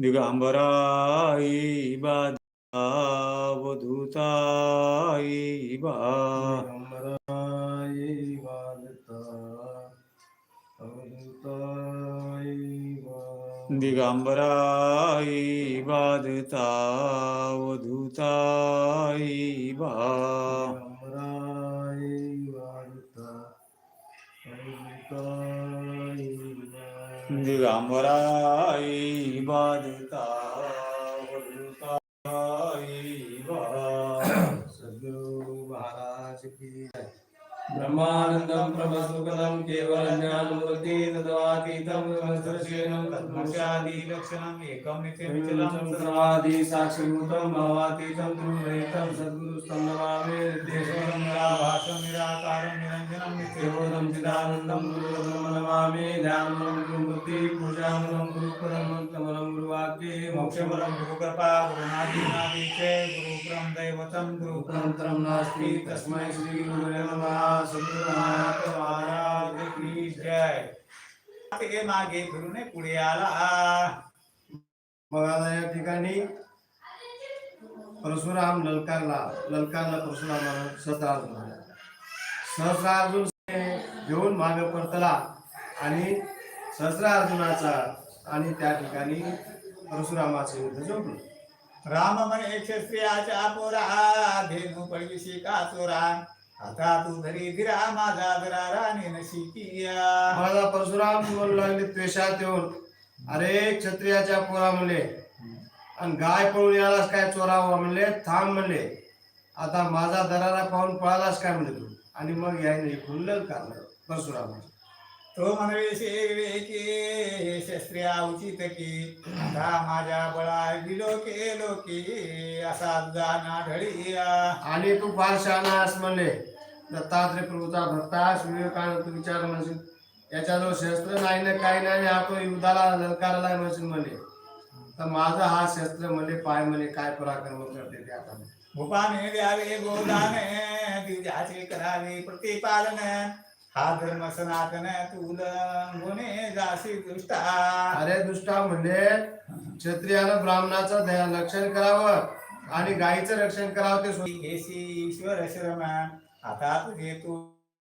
दिगंबराई बाधा वधूताई बा. दिगंबराई वादता अवधूताई वा- दिगंबराई बाधता वधूताई बा. वा- दिगंबराई बाधता ब्रह्मानन्दं ब्रह्मसुखदं केवलज्ञानमूर्ति तदवातीतं तद्वातीतं सहस्रशीलं लक्षणम् एकं नित्यं सर्वादि साक्षिभूतं भवातीतं त्रिगुणरहितं सद्गुरुस्तं नमामि। निर्देशं निराभासं निराकारं निरञ्जनं नित्यबोधं चिदानन्दं गुरुपदं नमामि। ध्यानं गुरुमूर्ति पूजामनं गुरुपदं मन्त्रमनं गुरुवाक्ये मोक्षपरं मोक्षपरं गुरुकृपा गुरुनादीनादि च दैवतं नास्ति तस्मै श्रीगुरुवे नमः सद्गुरुनाथ महाराज की जय मागे फिरून पुढे आला बघा या ठिकाणी परशुराम ललकारला ललकारला परशुरामानं सहस्रार्जुन सहसा सहस्रार्जुन घेऊन माग परतला आणि सहस्रार्जुनाचा आणि त्या ठिकाणी परशुरामाचे युद्ध जिंकलं राम म्हणे क्षत्रियाच्या पोरा धेनु पडविशी का चोरा आता तू धरी धीरा माझा धरा राणी नशिकिया. माझा परशुराम म्हणू लागले त्वेषात येऊन अरे क्षत्रियाच्या पोरा म्हणले. आणि गाय पळून यालास काय चोरावा म्हणले? थांब म्हणले. आता माझा दरारा पाहून पळालास काय म्हणले तू? आणि मग याने इकडून ललकारलं परशुराम तो म्हणवे शेगवे की शस्त्रिया उचित की आता माझ्या बळा दिलो केलो की असा जाना ढळिया. आणि तू फार शहाणास म्हणले दत्तात्रय प्रभूचा भक्तास विवेकानंद विचार म्हणशील. याच्याजवळ शस्त्र नाही ना काही नाही हा तो युद्धाला ललकाराला म्हणशील म्हणले तर माझा हा शस्त्र म्हणले पाय म्हणले काय पराक्रम करते ते आता भूपाने द्यावे गोदान. दिवजाचे करावे प्रतिपालन हा धर्म सनातन गुणे जासी दृष्टा. अरे दुष्टा म्हणले क्षत्रियानं ब्राह्मणाचं ध्या- रक्षण करावं आणि गायीचं रक्षण करावं ते सो- घेशी ईश्वर श्रम आता तुझे तू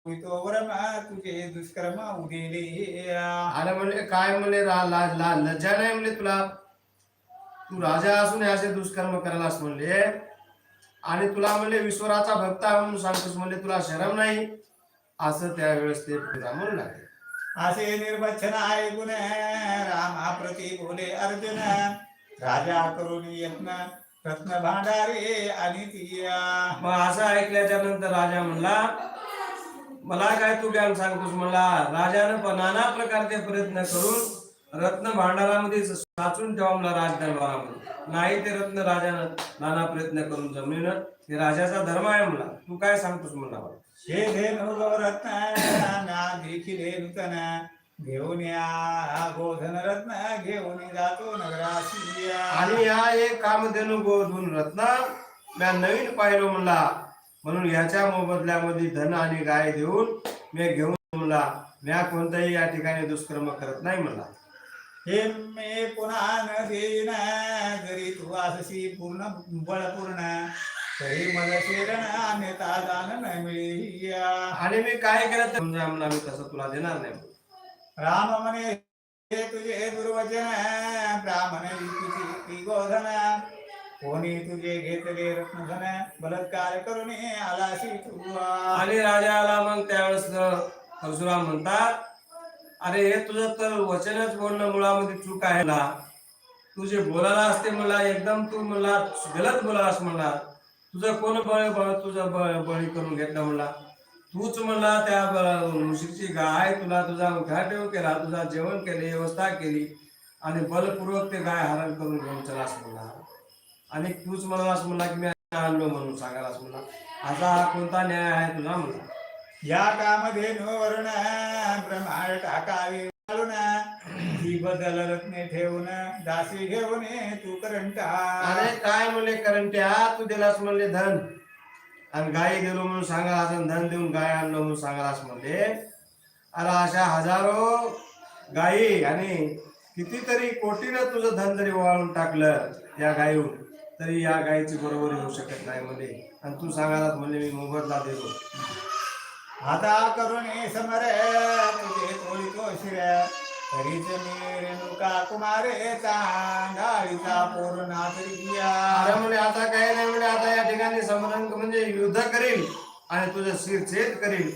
तो वरम तुझे दुष्कर्म उदिले अरे म्हणले काय ला- लज्जा नाही म्हणले तुला? तू राजा असून हे असे दुष्कर्म करायलास म्हणले. आणि तुला म्हणले ईश्वराचा भक्त आहे म्हणून सांगतोस म्हणले तुला शरम नाही? असं त्यावेळेस ते म्हणू लागले. असे निर्वचन ऐकून रामा प्रती बोले अर्जुन राजा करून यत्न रत्न भांडारे आणि मग असं ऐकल्याच्या नंतर राजा म्हणला मला काय तू ज्ञान सांगतोस म्हणला राजानं प- नाना प्रकारचे प्रयत्न करून रत्न भांडारामध्ये साचून ठेवा मला राजदरबारामध्ये. नाही ते रत्न राजानं नाना प्रयत्न करून जमलेलं. हे राजाचा धर्म आहे म्हणला. तू काय सांगतोस मला हे रत्न नूतन घेऊन या. गोधन रत्न घेऊन जातो नगराशिया आणि या एक कामधेनु गोधून रत्न म्या नवीन पाहिलं म्हणला. म्हणून ह्याच्या मोबदल्यामध्ये धन आणि गाय देऊन मी घेऊन म्हणला. म्या कोणताही या ठिकाणी दुष्कर्म करत नाही म्हणला. हे मे पुन्हा न देईन जरी तू असशी पूर्ण बळपूर्ण तरी मला शरण अन्यथा दान न मिळिया. आणि मी काय केलं समजा म्हणला मी तसं तुला देणार नाही. राम म्हणे हे तुझे दुर्वचन ब्राह्मण तुझी गोधन कोणी तुझे घेतले रत्नधन बलात्कार करून आलाशी तू आणि राजाला मग त्यावेळेस परशुराम म्हणतात अरे हे तुझं तर वचनच बोलणं मुळामध्ये चूक आहे ना. तू जे बोलायला असते मला एकदम तू मला गलत बोलास म्हणला. तुझं कोण बळ बळ तुझं बळ बळी करून घेतलं म्हणला. तूच म्हणला त्या ब- मुशीची गाय तुला तुझा घाटेव केला तुझा जेवण केले व्यवस्था केली आणि बलपूर्वक ते गाय हरण करून घेऊन चलास म्हणला. आणि तूच म्हणालास म्हणला की मी आणलो म्हणून सांगायलास म्हणला. असा हा कोणता न्याय आहे तुझा म्हणला. या कामध्ये नो वर्ण ब्रह्मांड टाकावे घालून ती बदल रत्ने ठेवून दासी घेऊन तू करंट अरे काय म्हणले करंट्या? तू दिलास म्हणले धन. आणि गाई दिलो म्हणून सांगा असं धन देऊन गाय आणलं म्हणून सांगालास म्हणले. अरे अशा हजारो गायी आणि कितीतरी कोटीनं तुझं धन जरी वाळून टाकलं या गायीहून तरी या गायीची बरोबर येऊ शकत नाही म्हणजे आणि तू सांगायला म्हणजे मी मोबदला देतो. आता करून समर तुझे तोडी तो शिर. तरीच मी रेणुका कुमारे चांगाळीचा पूर्ण तरी अरे म्हणे आता काय नाही म्हणे आता या ठिकाणी समरंग म्हणजे युद्ध करील आणि तुझं शिर छेद करील.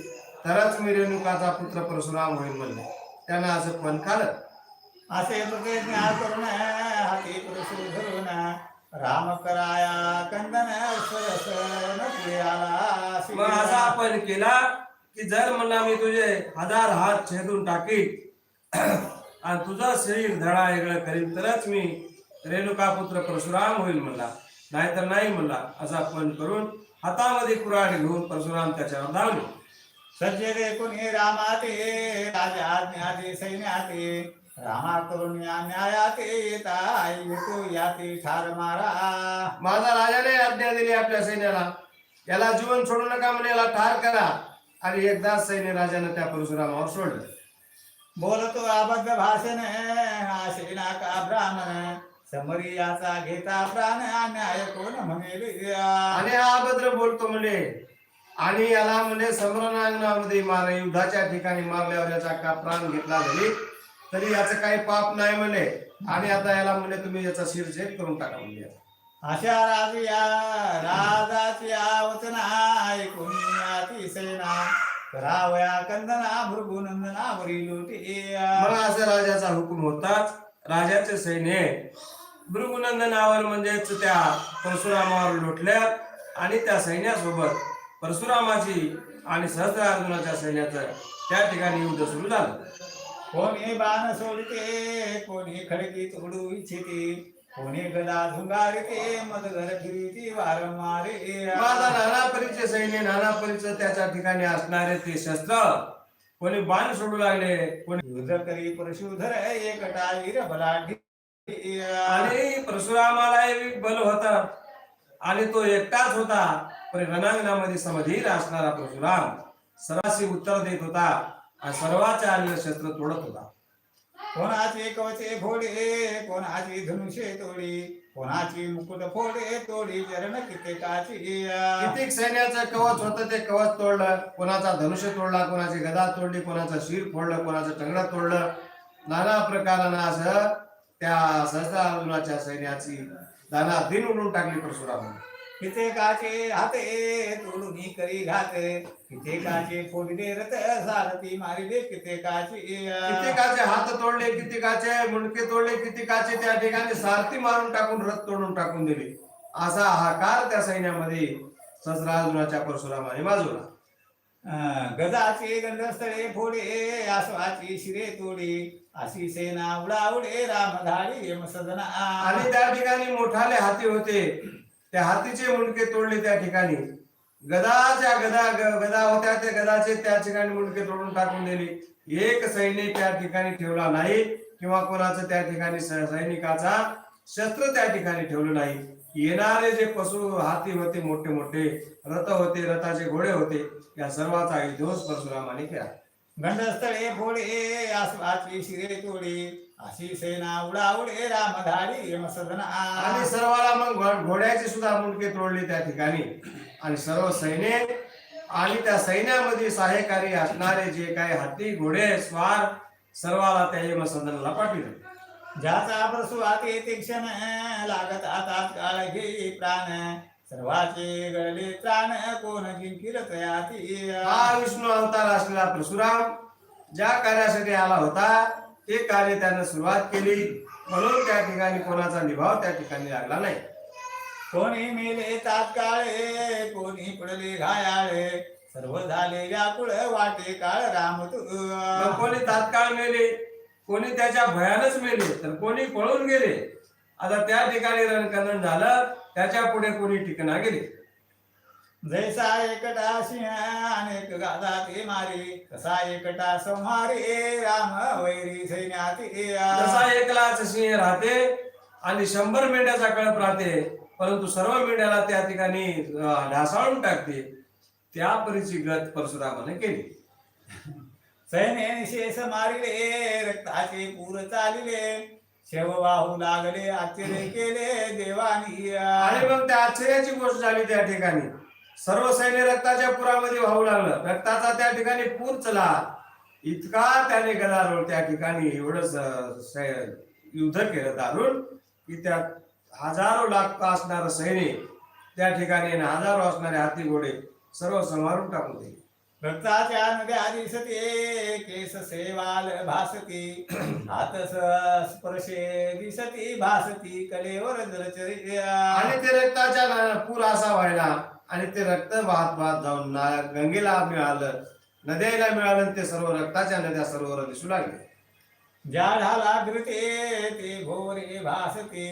तरच मी रेणुकाचा पुत्र परशुराम होईल म्हणले. त्यानं असं पण खालं. असे प्रतिज्ञा करून हाती पुरुष धरून राम कराया कंदन सरस आला असा आपण केला की जर म्हणला मी तुझे हजार हात छेदून टाकील आणि तुझं शरीर धडा वेगळं करील तरच मी रेणुका पुत्र परशुराम होईल म्हणला. नाहीतर नाही म्हणला असा पण करून हातामध्ये कुऱ्हाड घेऊन परशुराम त्याच्यावर धावले सज्जने कोणी रामाते राजा आज्ञाते सैन्याते रामा करून या न्यायाते येता येतो याते ठार मारा. माझा राजाने आज्ञा दिली आपल्या सैन्याला. याला जीवन सोडू नका म्हणे याला ठार करा. आणि एकदाच सैन्य राजाने त्या परशुरामावर सोडलं. बोलतो अबद्ध भाषण आशेना का ब्राह्मण? समरियाचा घेता प्राण अन्याय कोण म्हणेल आणि अभद्र बोलतो म्हणे आणि याला म्हणे समरणांगणामध्ये मार युद्धाच्या ठिकाणी मारल्यावर याचा का प्राण घेतला जरी तरी याचं काही पाप नाही म्हणे आणि आता याला म्हणे तुम्ही याचा शिरछेद करून टाका म्हणजे अशा राजया राजाची आवचना ऐकून अतिशयना. करावया कंदना भृगुनंदना वरी लुटी मग असं राजाचा हुकूम होताच राजाचे सैन्य भृगुनंदनावर म्हणजेच त्या परशुरामावर लुटल्या आणि त्या सैन्यासोबत परशुरामाची आणि सहस्रार्जुनाच्या सैन्याचं त्या ठिकाणी युद्ध सुरू झालं. कोणी बाण सोडते कोणी खडकी तोडू इच्छिते. कोणी गदा झुंगारते मदगर फिरती वारंवारे माझा नाना परीचे सैन्य नाना परीचं त्याच्या ठिकाणी असणारे ते शस्त्र. कोणी बाण सोडू लागले कोणी युद्ध करी परशुधर एकटा वीर बलाढ्य. आणि परशुरामाला एक बल होता. आणि तो एकटाच होता. पण रणांगणामध्ये समधीर असणारा परशुराम सरासी उत्तर देत होता. आणि सर्वाच्या शस्त्र तोडत होता. कोणाची कवचे फोडे कोणाची धनुषे तोडी कोणाची मुकुट फोडे तोडी चरण कित्येकाची कित्येक सैन्याचं कवच होतं ते कवच तोडलं कोणाचा धनुष्य तोडला कोणाची गदा तोडली कोणाचं शिर फोडलं कोणाचं टंगड तोडलं. नाना प्रकारानं असं त्या सहस्रार्जुनाच्या सैन्याची दाना दिन उडून टाकली परशुरामाने. कित्येकाचे हाते तोडून करी घात. कित्येकाचे फोडले रथ सारथी मारिले? कित्येकाची कित्येकाचे हात तोडले कित्येकाचे मुंडके तोडले कित्येकाचे त्या ठिकाणी सारथी मारून टाकून रथ तोडून टाकून दिले. असा हाकार त्या सैन्यामध्ये सहस्रार्जुनाच्या परशुरामाने अं, गजाचे गंधस्थळे फोडे आसवाची शिरे तोडे. अशी सेना उडावडे राम धाडी यम सदना आणि त्या ठिकाणी मोठाले हाती होते. त्या हातीचे मुंडके तोडले त्या ठिकाणी. गदाच्या गदा गदा होत्या त्या गदाचे त्या ठिकाणी मुंडके तोडून टाकून दिले. एक सैनिक त्या ठिकाणी ठेवला नाही किंवा कोणाचं त्या ठिकाणी सैनिकाचा शस्त्र त्या ठिकाणी ठेवलं नाही. येणारे जे पशु हाती होते मोठे मोठे रथ होते रथाचे घोडे होते या सर्वाचा विध्वंस परशुरामाने केला. घंडस्थळे घोडे आसवाची शिरे तोडे. अशी सेना उडावडे राम धाडी यम सदना आणि सर्वाला मग घोड्याचे सुद्धा मुंडके तोडले त्या ठिकाणी. आणि सर्व सैन्य आणि त्या सैन्यामध्ये सहाय्यकारी असणारे जे काही हत्ती घोडे स्वार सर्वाला त्या यमसदनाला पाठविले ज्याचा प्रसुवाते ते क्षण लागत आता काळ घे प्राण. सर्वाचे गळले प्राण कोण जिंकिल तयाती हा विष्णू अवतार असलेला परशुराम ज्या कार्यासाठी आला होता ते कार्य त्यानं सुरुवात केली. म्हणून त्या ठिकाणी कोणाचा निभाव त्या ठिकाणी लागला नाही. कोणी मेले तात्काळे कोणी पडले घायाळे सर्व झाले व्याकुळ वाटे काळ राम तू. कोणी तात्काळ मेले कोणी त्याच्या भयानच मेले तर कोणी पळून गेले. आता त्या ठिकाणी रणकंदन झालं त्याच्या पुढे कोणी टिकना गेले. जैसा एकटा सिंह अनेक गादा ते मारे तसा एकटा संहारे राम वैरी सैन्याती जसा एकलाच सिंह राहते आणि शंभर मेंढ्याचा कळप राहते परंतु सर्व मेंढ्याला त्या ठिकाणी ढासाळून टाकते. त्या परीची गत परशुरामाने केली. सैन्य निशेष मारिले रक्ताचे पूर चालिले शेव वाहू लागले आश्चर्य केले देवानी आणि मग त्या आश्चर्याची गोष्ट झाली त्या ठिकाणी. सर्व सैन्य रक्ताच्या पुरामध्ये वाहू लागलं. रक्ताचा त्या ठिकाणी पूर चला. इतका त्याने गदारोळ त्या ठिकाणी एवढं स- स- युद्ध केलं दारुण की त्या हजारो लाख असणारं सैन्य त्या ठिकाणी हजारो असणारे हाती घोडे सर्व समारून टाकून दिले. रक्ताच्या नद्या दिसते केस सेवाल भासती. हात स्पर्शे दिसती भासती कलेवर आणि ते रक्ताच्या पूर असा व्हायला आणि ते रक्त वाहत वाहत जाऊन गंगेला मिळालं नद्याला मिळालं आणि ते सर्व रक्ताच्या नद्या सरोवर दिसू लागले. जाढाला गिरते ते भोरे भासते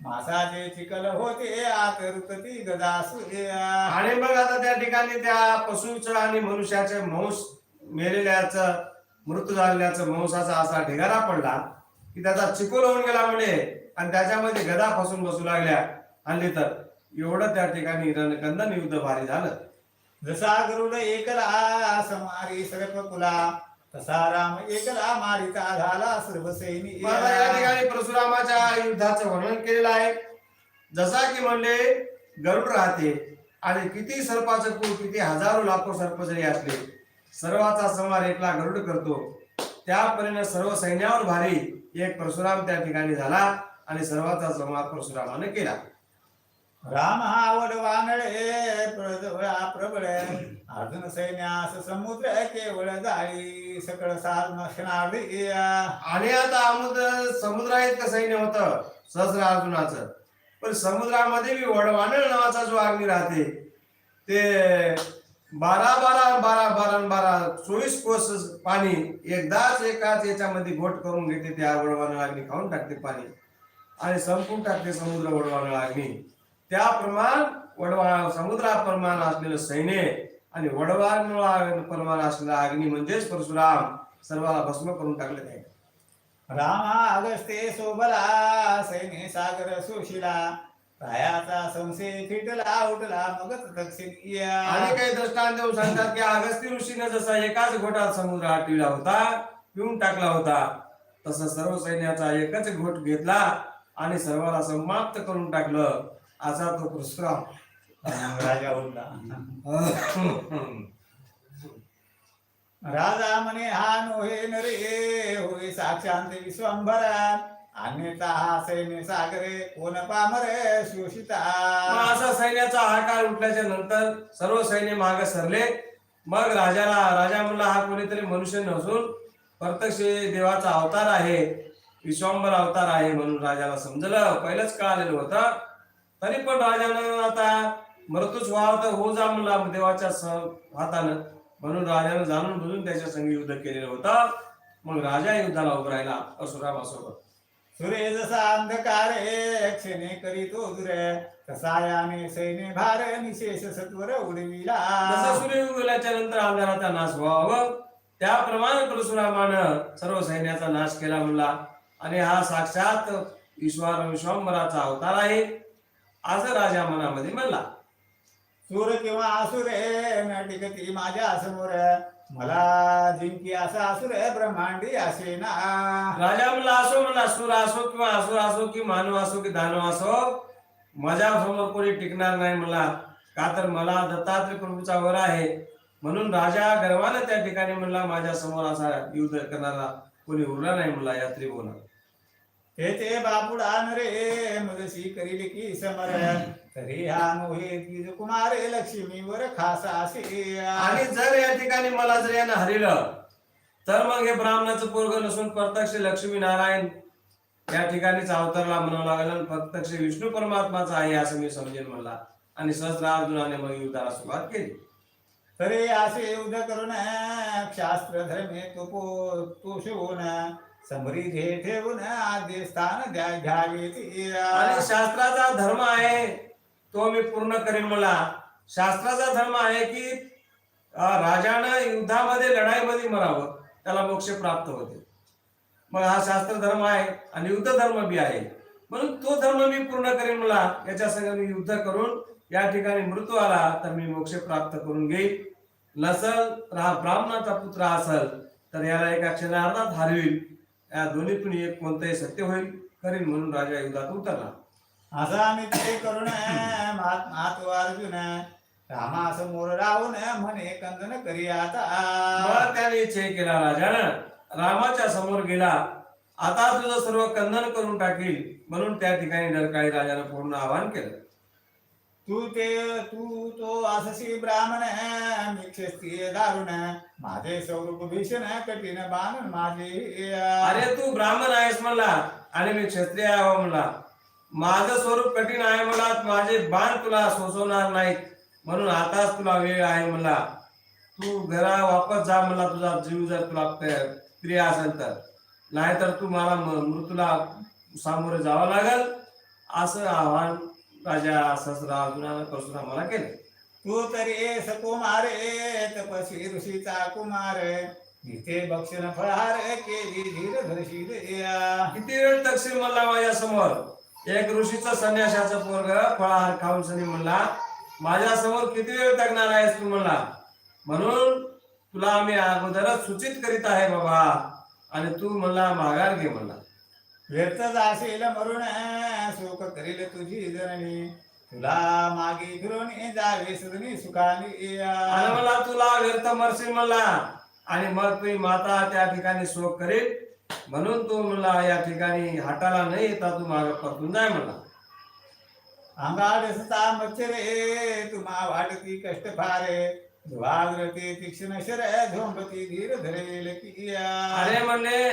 मासाचे चिकल होते आत रुतती गदा सूर्या. आणि मग आता त्या ठिकाणी त्या पशुचं आणि मनुष्याचे मांस मेलेल्याचं मृत्यू झालेल्याचं मांसाचा असा ढिगारा पडला की त्याचा चिकोल होऊन गेला म्हणे. आणि त्याच्यामध्ये गदा फसून बसू लागल्या. हल्ली तर एवढं त्या ठिकाणी रणकंदन युद्ध भारी झालं. जसा गरुड एकला समारी सर्प कुला तसा राम एकला मारिता झाला सर्व मग आता या सैनिक ठिकाणी परशुरामाच्या युद्धाचं वर्णन केलेलं आहे. जसा की म्हणले गरुड राहते आणि किती सर्पाचं कुळ किती हजारो लाखो सर्प जरी असले सर्वाचा संहार एकला गरुड करतो. त्यापरीने सर्व सैन्यावर भारी एक परशुराम त्या ठिकाणी झाला आणि सर्वाचा संहार परशुरामाने केला. राम हा आवड वानळे प्रजवळा प्रबळ. अर्जुन सैन्यास समुद्र केवळ जाळी सकळ सार नशनार्दी आणि आता अमुद्र आहेत का सैन्य होतं? सहस्र अर्जुनाचं. पण समुद्रामध्ये बी वडवानळ नावाचा जो अग्नी राहते ते बारा बारा बारा बारा बारा चोवीस कोस पाणी एकदाच एकाच याच्यामध्ये घोट करून घेते त्या वडवानळ अग्नी खाऊन टाकते पाणी. आणि संपून टाकते समुद्र वडवानळ अग्नी त्याप्रमाण वडवा समुद्राप्रमाण असलेलं सैन्य आणि वडवानळ प्रमाण असलेला अग्नी म्हणजेच परशुराम सर्वाला भस्म करून टाकले आहे. राम अगस्ते सोबला सैन्य सागर सुशिला रायाचा संशय फिटला उठला मगच दक्षिण आणि काही दृष्टांत देऊन सांगतात की अगस्ती ऋषीने जसा एकाच घोटात समुद्र आटविला होता पिऊन टाकला होता तसं सर्व सैन्याचा एकच घोट घेतला आणि सर्वाला समाप्त करून टाकलं. असा तो परशुराम राजा उठला राजा म्हणे हा नोहे नरे होय साक्षांत विश्वंभरा अन्यथा हा सैन्य सागरे कोण पामरे शोषिता मग असा सैन्याचा हाकार उठल्याच्या नंतर सर्व सैन्य मागे सरले. मग राजाला राजा म्हणला हा कोणीतरी मनुष्य नसून प्रत्यक्ष देवाचा अवतार आहे. विश्वांबर अवतार आहे म्हणून राजाला समजलं. पहिलंच कळालेलं होतं. तरी पण राजानं आता मृत्यूच व्हावं तर हो जा म्हणला देवाच्या हातानं. म्हणून राजानं जाणून बुजून त्याच्या संग युद्ध केलेलं होतं. मग राजा युद्धाला उभं राहिला असुरामासोबत सूर्य जसा अंधकार क्षणे करीतो दूर तसा याने सैन्य भार निशेष सत्वर उडविला. जसं सूर्य उगवल्याच्या नंतर अंधाराचा नाश व्हावं त्याप्रमाणे परशुरामानं सर्व सैन्याचा नाश केला म्हणला. आणि हा साक्षात ईश्वर विश्वांबराचा अवतार आहे. असं राजा मनामध्ये म्हणला. सूर किंवा असुर टिकती माझ्यासमोर. मला जिंकी असा असुर ब्रह्मांडी असे ना. राजा म्हणला असो म्हणला असुर असो किंवा असुर असो की मानव असो की दानव असो माझ्यासमोर कोणी टिकणार नाही म्हणला. का तर मला दत्तात्रय प्रभूचा वर आहे. म्हणून राजा गर्वानं त्या ठिकाणी म्हणला माझ्यासमोर असा युद्ध करणारा कोणी उरला नाही म्हणला या त्रिभुवनात तेथे बापुडा रे मदशी करील की समर. तरी हा कुमारे लक्ष्मीवर खासा असे. आणि जर या ठिकाणी मला जर यानं हरिलं तर मग हे ब्राह्मणाचं पोरग नसून प्रत्यक्ष लक्ष्मी नारायण या ठिकाणीच अवतारला म्हणावं लागेल आणि प्रत्यक्ष विष्णू परमात्माचा आहे असं मी समजेन म्हणला. आणि सहस्रार्जुनाने मग युद्धाला सुरुवात केली. तरी असे युद्ध करून शास्त्र धर्मे तो तो शिवून समृद्धी ठेवून आद्य स्थान द्या घ्यावे आणि शास्त्राचा धर्म आहे तो मी पूर्ण करेन मला. शास्त्राचा धर्म आहे की राजानं युद्धामध्ये लढाईमध्ये मरावं त्याला मोक्ष प्राप्त होते. मग हा शास्त्र धर्म आहे आणि युद्ध धर्म बी आहे. म्हणून तो धर्म मी पूर्ण करेन मला. याच्या संग मी युद्ध करून या ठिकाणी मृत्यू आला तर मी मोक्ष प्राप्त करून घेईल नसल रा- ब्राह्मणाचा पुत्र असल तर याला एका क्षणार्धात हरवील या दोन्हीतून एक कोणतंही सत्य होईल करीन म्हणून राजा युद्धात उतरला. असा निश्चय करून महात्मा तो अर्जुन रामा समोर राहून म्हणे कंदन करी आता. त्याने निश्चय केला राजानं. रामाच्या समोर गेला. आता तुझं सर्व कंदन करून टाकील म्हणून त्या ठिकाणी डरकाळी राजानं पूर्ण आवाहन केलं. तू ते तू तो असशी ब्राह्मण मी दारुण माझे स्वरूप भीषण कठीण बाण माझे अरे तू ब्राह्मण आहेस म्हणला आणि मी क्षत्रिय आहे हो म्हणला. माझं स्वरूप कठीण आहे म्हणला माझे बाण तुला सोसवणार नाहीत. म्हणून आताच तुला वेळ आहे म्हणला. तू घरा वापस जा म्हणला तुझा जीव जर तुला प्रिय असेल तर. नाहीतर तू मला म- मृत्यूला सामोरे जावं लागल असं आव्हान राजा ससरा अर्जुनानं परशुरामाला केले तू तरी सकुमारे तपस्वी ऋषीचा कुमार. इथे भक्षण फळहार केली धीर धरशील किती वेळ तक्षील म्हणला माझ्यासमोर एक ऋषीचा संन्यासाचं पोरग फळाहार खाऊन सनी म्हणला माझ्यासमोर किती वेळ तगणार आहेस तू? म्हणला. म्हणून तुला आम्ही अगोदरच सूचित करीत आहे बाबा. आणि तू म्हणला माघार घे म्हणला. व्यर्थ जाशील मरून सुख करील तुझी जननी तुला मागे फिरून जावे सुधनी सुखानी आणि मला तुला व्यर्थ मरशील म्हणला. आणि मग तुझी माता त्या ठिकाणी शोक करेल. म्हणून तू म्हणला या ठिकाणी हाताला नाही येता तू माग परतून जाय म्हणला. अंगाड सता मच्छरे तुम्हा वाटती कष्ट फारे. दुभाग्रते तीक्ष्ण शर झोंबती धीर धरेल की अरे म्हणले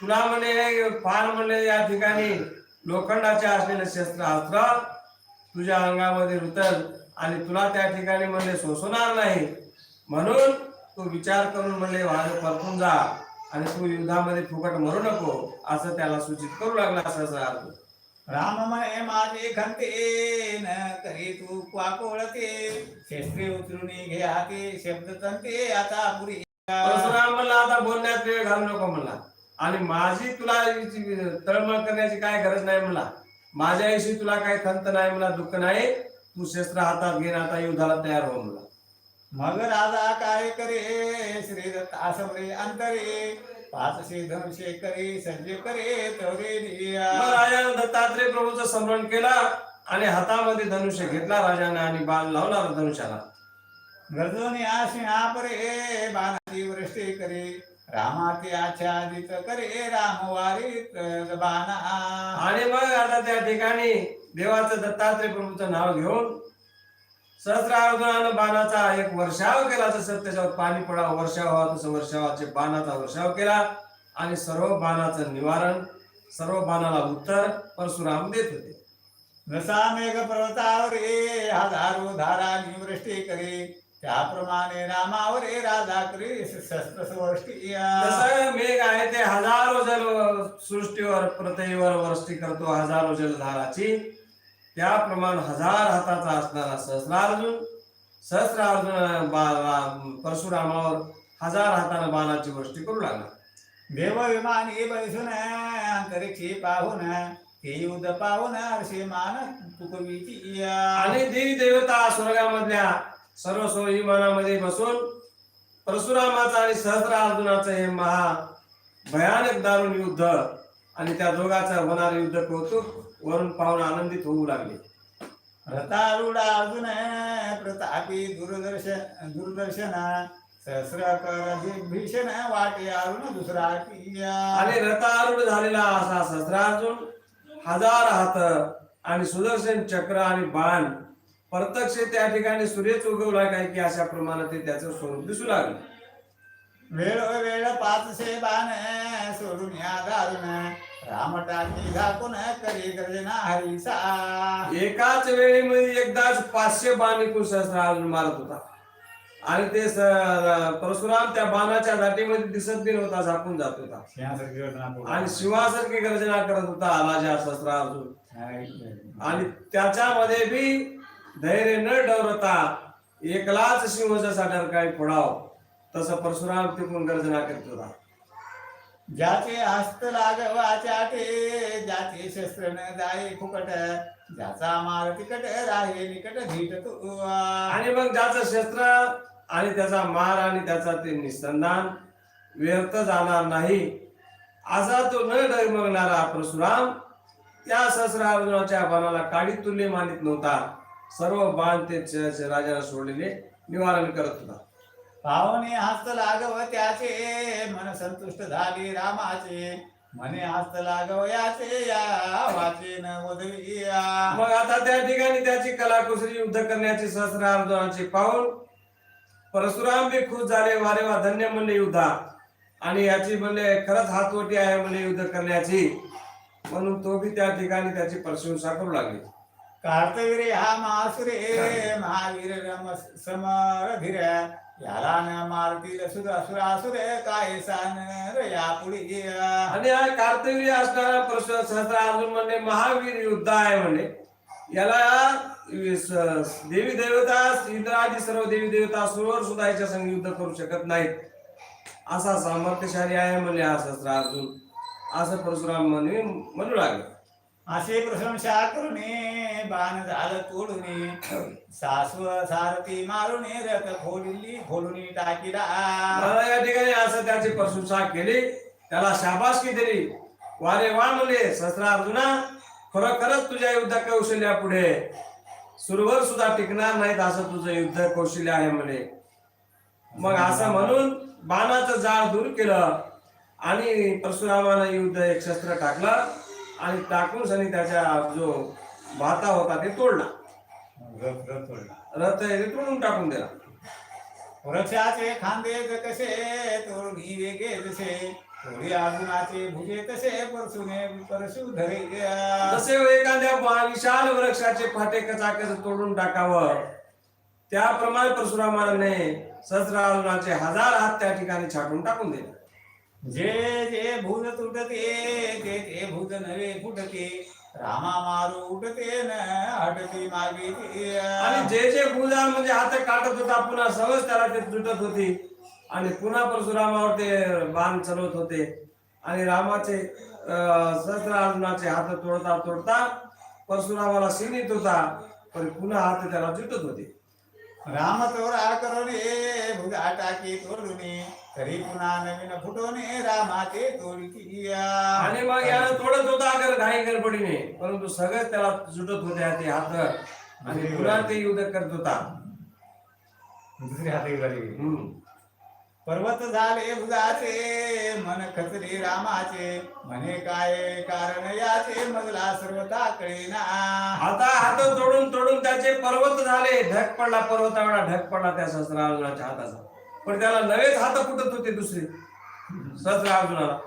तुला म्हणे फार म्हणले या ठिकाणी लोखंडाचे असलेले शस्त्रास्त्र तुझ्या अंगामध्ये रुतल आणि तुला त्या ठिकाणी म्हणले सोसवणार नाही. म्हणून तू विचार करून म्हणले वाज परतून जा आणि तू युद्धामध्ये फुकट मरू नको. असं त्याला सूचित करू लागला सहसा अर्जुन. राम म्हणे माझे खंते न करी तू क्वाकोळते शस्त्रे उतरून घे हाते शब्द तंते आता पुरी परशुराम म्हणला आता बोलण्यात वेळ घालू नको म्हणला. आणि माझी तुला तळमळ करण्याची काय गरज नाही म्हणला माझ्याविषयी तुला काही खंत नाही म्हणला दुःख नाही. तू शस्त्र हातात घेऊन आता युद्धाला तयार हो म्हणला मग राजा काय करे श्री दत्तासमरे अंतरे. पाचशे धनुष्य करे सज्ज करे तवरे राजानं दत्तात्रय प्रभूचं स्मरण केलं आणि हातामध्ये धनुष्य घेतला राजाने आणि बाण लावला धनुष्याला. गरजोनी आशिया बाणाची वृष्टी करे. रामाचे आच्छादित करे राम वारीत बाणा. आणि मग आता त्या ठिकाणी देवाचं दत्तात्रय प्रभूचं नाव घेऊन सहस्रार्जुनानं बाणाचा एक वर्षाव केला. जसं त्याच्यावर पाणी पडावं वर्षाव व्हावं तसं वर्षावाचे बाणाचा वर्षाव केला. आणि सर्व बाणाचं निवारण सर्व बाणाला उत्तर परशुराम देत होते. जसा मेघ पर्वतावर हजारो धारानी वृष्टी करे. त्याप्रमाणे रामावरे शस्त्र सृष्टी तसं मेघ आहे ते हजारो जल सृष्टीवर पृथ्वीवर वृष्टी करतो हजारो जलधाराची त्याप्रमाणे हजार हाताचा असणारा सहस्रार्जुन सहस्रार्जुन परशुरामावर हजार हातानं बाणाची वृष्टी करू लागला. देव विमानी बैसून अंतरिक्षी पाहून युद्ध पाहून हर्षे मान तुकवीची आणि देवी देवता स्वर्गामधल्या सर्व सोयी विमानामध्ये बसून परशुरामाचं आणि सहस्रार्जुनाचं हे महा भयानक दारुण युद्ध आणि त्या दोघाचं होणारं युद्ध कौतुक वरून पाहून आनंदित होऊ लागले. रथारूढ अर्जुन प्रतापी दूरदर्शन दूरदर्शन सहस्र भीषण वाटे अरुण दुसरा आणि रथारूढ झालेला असा सहस्रार्जुन हजार हात आणि सुदर्शन चक्र आणि बाण प्रत्यक्ष त्या ठिकाणी सूर्यच उगवला काय की अशा प्रमाणात ते त्याचं स्वरूप दिसू लागलं? वेळ वेळ पाचशे बाण सोडून या दारुण राम टाकी झाकून करी गर्जना हरीसा एकाच वेळेमध्ये एकदाच पाचशे बाण एकूण सहस्रार्जुन मारत होता. आणि ते परशुराम त्या बाणाच्या दाटीमध्ये दिसत बी नव्हता झाकून जात होता. आणि शिवासारखी गर्जना करत होता राजा सहस्रार्जुन आणि त्याच्यामध्ये बी धैर्य न डवरता एकलाच सिंह जसा डरकाळी फोडाव तसं परशुराम तिकडून गर्जना करत होता ज्याचे हस्त लागवाचे ज्याचे शस्त्र न जाये फुकट ज्याचा मार तिकट राहे निकट धीट तू आणि मग ज्याचं शस्त्र आणि त्याचा मार आणि त्याचा ते निसंधान व्यर्थ जाणार नाही. असा तो न डगमगणारा परशुराम त्या सहस्रार्जुनाच्या बाणाला काडी तुल्य मानित नव्हता. सर्व बाण ते राजाला सोडलेले निवारण करत होता. पावने हस्त लागव त्याचे मन संतुष्ट झाले रामाचे. मने हस्त लागव याचे या मग आता त्या ठिकाणी त्याची कलाकुसरी युद्ध करण्याची सहस्रार्जुनाची पाहून परशुराम बी खुश झाले वारे वा धन्य म्हणले युद्धा. आणि याची म्हणले खरंच हातवटी आहे म्हणले युद्ध करण्याची. म्हणून तो बी त्या ठिकाणी त्याची प्रशंसा करू लागले. कार्तवीर हा. महासुरे महावीर रम समर धीर याला न मारतील सुर सुरासुर काय सान या पुढे? आणि हा कार्तवीर्य असणारा परशु सहस्रार्जुन म्हणले महावीर युद्ध आहे म्हणले याला देवी देवता इंद्र आदी सर्व देवी देवता सुरवर सुद्धा याच्या संग युद्ध करू शकत नाहीत. असा सामर्थ्यशाली आहे म्हणले हा सहस्रार्जुन असं परशुराम म्हणे म्हणू लागले. असे प्रशंसा करुणे बाण झालं तोडूने सासव सारथी मारुने रथ खोडली खोडून टाकीला. मला या ठिकाणी असं त्याची प्रशंसा केली त्याला शाबासकी दिली. वारे वा म्हणले सहस्रार्जुना खरोखरच तुझ्या युद्ध कौशल्या पुढे सुरवर सुद्धा टिकणार नाहीत असं तुझं युद्ध कौशल्य आहे म्हणे. मग असं म्हणून बाणाचं जाळ दूर केलं आणि परशुरामानं युद्ध एक शस्त्र टाकलं. आणि टाकून सनी त्याच्या जो भाता होता ते तोडला. रथ रथ तोडला. रथ आहे ते तोडून टाकून दिला. वृक्षाचे खांदे कसे तोरणी वेगे जसे. थोडी अर्जुनाचे भुजे तसे परसुने परशु धरे जसे एखाद्या बा- विशाल वृक्षाचे फाटे कचाकच तोडून टाकावं. त्याप्रमाणे परशुरामाने सहस्रार्जुनाचे हजार हात त्या ठिकाणी छाटून टाकून दिले. जे जे भुज तुटते ते ते भुज नवे फुटते रामा मारू उठते न हटते मागे. आणि जे जे भुजा म्हणजे हात काटत होता पुन्हा सहज त्याला ते तुटत होती. आणि पुन्हा परशुरामावर ते बाण चालवत होते. आणि रामाचे अं, सहस्रार्जुनाचे हात तोडता तोडता परशुरामाला शिनीत होता पण पुन्हा हात त्याला जुटत होते. राम तोरा करोने भुजा टाकी तोडूने तरी पुन्हा नवीन फुटोने रामाचे तोडती आणि मग यानं तोडत होता अगर घाई गडबडीने परंतु सगळं त्याला जुटत होते ते हात आणि पुन्हा ते युद्ध करत होता. दुसरी हाती. पर्वत झाले भुजाचे मन खचले रामाचे. म्हणे काय कारण याचे मजला सर्व टाकळे ना. आता हात तोडून तोडून त्याचे पर्वत झाले. ढग पडला पर्वत एवढा ढग पडला त्या सहस्रार्जुनाच्या हाताचा. पण त्याला नवेच हात फुटत होते दुसरे. सहस्रार्जुनाला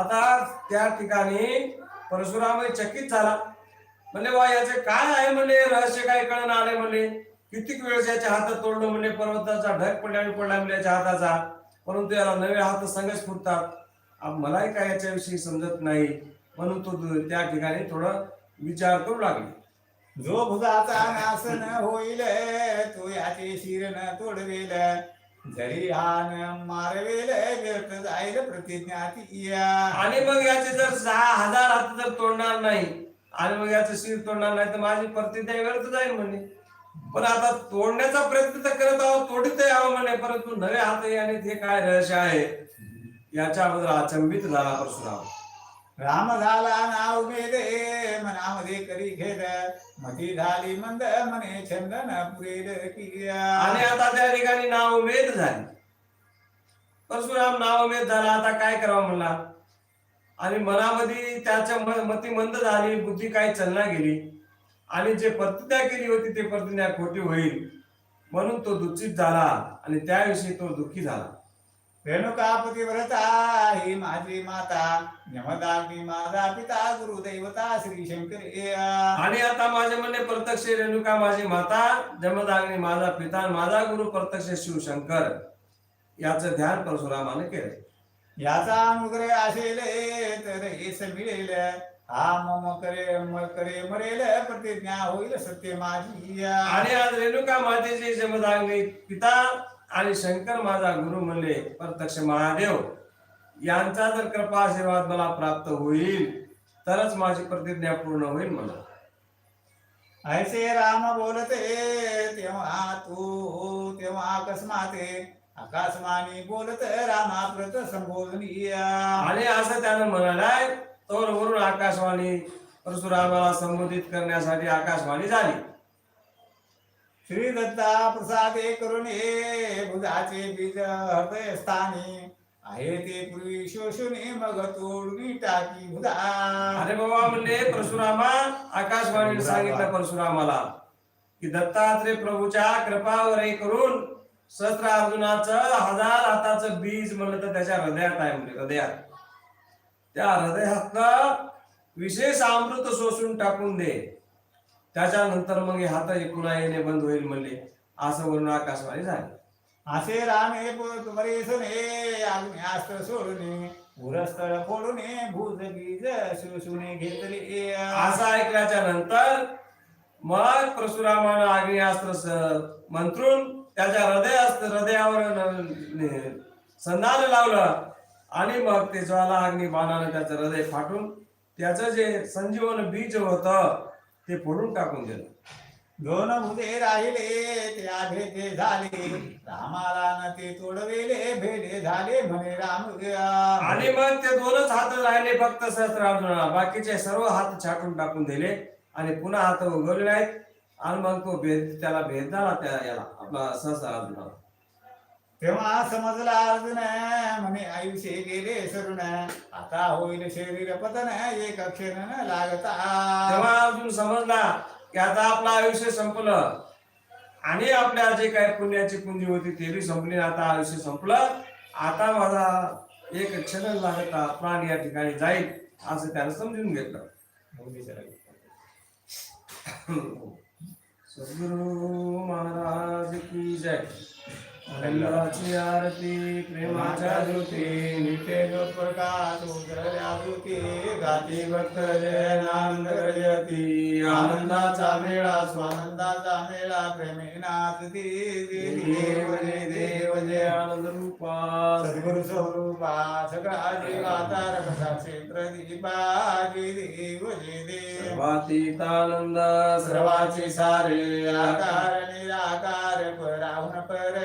आता त्या ठिकाणी परशुराम चकित झाला. म्हणले वा याचे काय आहे? म्हणले रहस्य काय कळण आले म्हणले कितीक वेळेस याच्या हातात तोडलं? म्हणले पर्वताचा ढग पडला पडला म्हणजे याच्या हाताचा. परंतु याला नवे हात संगच फुटतात. मलाही काय याच्याविषयी समजत नाही. म्हणून तो त्या ठिकाणी थोडं विचार करू लागले. जो भुजाचा नासन होईल तो याचे शिरण तोडवेल. जरी हा न मारवेल व्यर्थ जाईल प्रतिज्ञा या. आणि मग याचे जर सहा हजार हात जर तोडणार नाही आणि मग याचं शिर तोडणार नाही तर माझी प्रतिज्ञा व्यर्थ जाईल म्हणे. पण आता तोडण्याचा प्रयत्न तर करत आहोत तोडीत यावं म्हणे परंतु नवे हात आणि हे काय रहस्य आहे? याच्या अगोदर अचंबित झाला परशुराम राम झाला नाव मेले मनामध्ये करी घेत मती झाली मंद मने चंदन पुरेल की आणि आता त्या ठिकाणी नाव मेद झाली. परशुराम नाव उमेद झाला आता काय करावं म्हणला? आणि मनामध्ये त्याच्या म- मती मंद झाली बुद्धी काही चलना गेली. आणि जे प्रतिज्ञा केली होती ते प्रतिज्ञा खोटी होईल. म्हणून तो दुःखित झाला आणि त्याविषयी तो दुःखी झाला. रेणुकापती व्रता ही माझी माता यमदाग्नी माझा पिता गुरुदैवता श्री शंकर. आणि आता माझे म्हणणे प्रत्यक्ष रेणुका माझी माता जमदाग्नी माझा पिता माझा गुरु प्रत्यक्ष शिवशंकर याचं ध्यान परशुरामाने केलं याचा अनुग्रह असेल तर हेच मिळेल हा मम करे म करे मरेल प्रतिज्ञा होईल सत्य माझी. आणि आज रेणुका मातेचे जमदाग्नी पिता आणि शंकर माझा गुरु म्हणले प्रत्यक्ष महादेव यांचा जर कृपा आशीर्वाद मला प्राप्त होईल तरच माझी प्रतिज्ञा पूर्ण होईल मला ऐसे राम बोलते तेव्हा तू तेव्हा अकस्माते आकाशवाणी बोलत रामाप्रत संबोधनीय. आणि असं त्यानं म्हणालाय तोर वरून आकाशवाणी परशुरामाला संबोधित करण्यासाठी आकाशवाणी झाली. श्री दत्ता प्रसाद करून हे बुधाचे बीज हृदय स्थानी आहे ते पूर्वी शोषुने मग तोडून टाकी बुधा अरे बाबा म्हणले परशुरामा आकाशवाणीने सांगितलं परशुरामाला की दत्तात्रय प्रभूच्या कृपावरही करून सहस्त्र अर्जुनाचं हजार हाताचं बीज म्हणलं तर त्याच्या हृदयात आहे म्हणजे हृदयात. त्या हृदयात विशेष अमृत शोषून टाकून दे. त्याच्यानंतर मग हे हात पुन्हा येणे बंद होईल म्हणले. असं वरून आकाशवाणी झाली. असे रामे सुने आग्नेयास्त्र सोडून उरस्थळ फोडूने भूज बीज शोषुने घेतले. असं ऐकल्याच्या नंतर मग परशुरामानं आग्नेयास्त्र मंत्रून त्याच्या हृदय हृदयावर संधान लावलं आणि मग ते ज्वाला अग्नी बाणानं त्याचं हृदय फाटून त्याचं जे संजीवन बीज होतं ते फोडून टाकून दिलं. दोन भुजे राहिले ते आधे ते झाले. रामाला न ते तोडवेले भेडे झाले म्हणे राम आणि मग ते दोनच हात राहिले फक्त सहस्त्रार्जुनाला बाकीचे सर्व हात छाटून टाकून दिले आणि पुन्हा हात उगवले नाहीत. आणि मग तो भेद त्याला भेद झाला त्या याला आपला सहस्त्रार्जुनाला तेव्हा समजला अर्जुन म्हणे आयुष्य गेले सरुण आता होईल शरीर पतन एक क्षण न लागता. तेव्हा अर्जुन समजला की आता आपलं आयुष्य संपलं. आणि आपल्या जे काही पुण्याची पुंजी होती ते बी संपली आता आयुष्य संपलं. आता माझा एक क्षण लागता प्राण या ठिकाणी जाईल असं त्यानं समजून घेतलं. सद्गुरु महाराज की जय. आनंदाची आरती प्रेमाच्या नित्य जो प्रकाश जागृती गाती भक्त जय गर्जती आनंदाचा मेळा स्वानंदाचा मेळा प्रेमे नाचती देव जय देव जय आनंद रूपा सद्गुरु स्वरूपा सगळा रकसा क्षेत्र दीपा जय देव जय. देव सर्वातीतानंद सर्वाचे सारे आकार निराकार पराहुन पर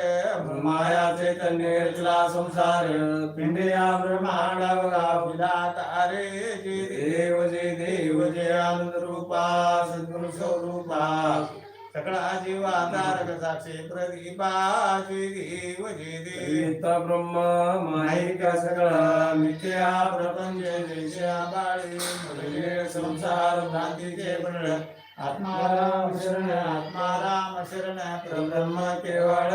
माया चैतन्य रचला संसार पिंडया ब्रह्मांड तारे जय देव जय देव जय आनंद रूपा सद्गुरु स्वरूपा सगळा जीवा तारक साक्षी प्रदीपा जय देव जय देव ब्रह्म माहिका सगळा मिथ्या प्रपंच जैश्या बाळी संसार भ्रांतीचे पण आत्माराम शरण आत्माराम शरण ब्रह्म केवळ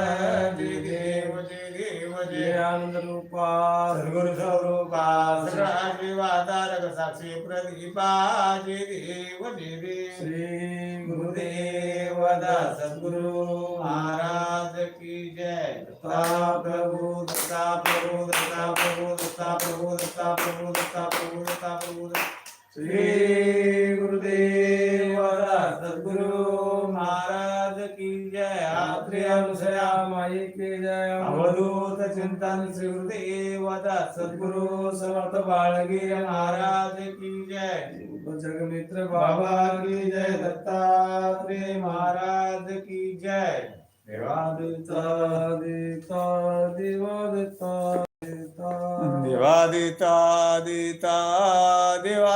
जय देव जय देव जय जय आनंद रूपा सद्गुरु स्वरूपा सगळा जीवा तारक साक्षी प्रदीपा जय देव जय देव श्री गुरुदेव दास सद्गुरु महाराज की जय दत्ता प्रभु दत्ता प्रभु दत्ता प्रभु दत्ता प्रभु दत्ता प्रभु दत्ता प्रभु दत्ता प्रभु दत्ता श्री गुरुदेव दास सद्गुरु महाराज की जय। आत्रे अनुसया माई की जय। अवधूत चिंतन श्री गुरुदेव सद्गुरु समर्थ बाळगीर महाराज की जय। जगमित्र बाबा की जय। दत्तात्रेय महाराज की जय। देवादिता देता देवादिता देवादिता देवा देता देवा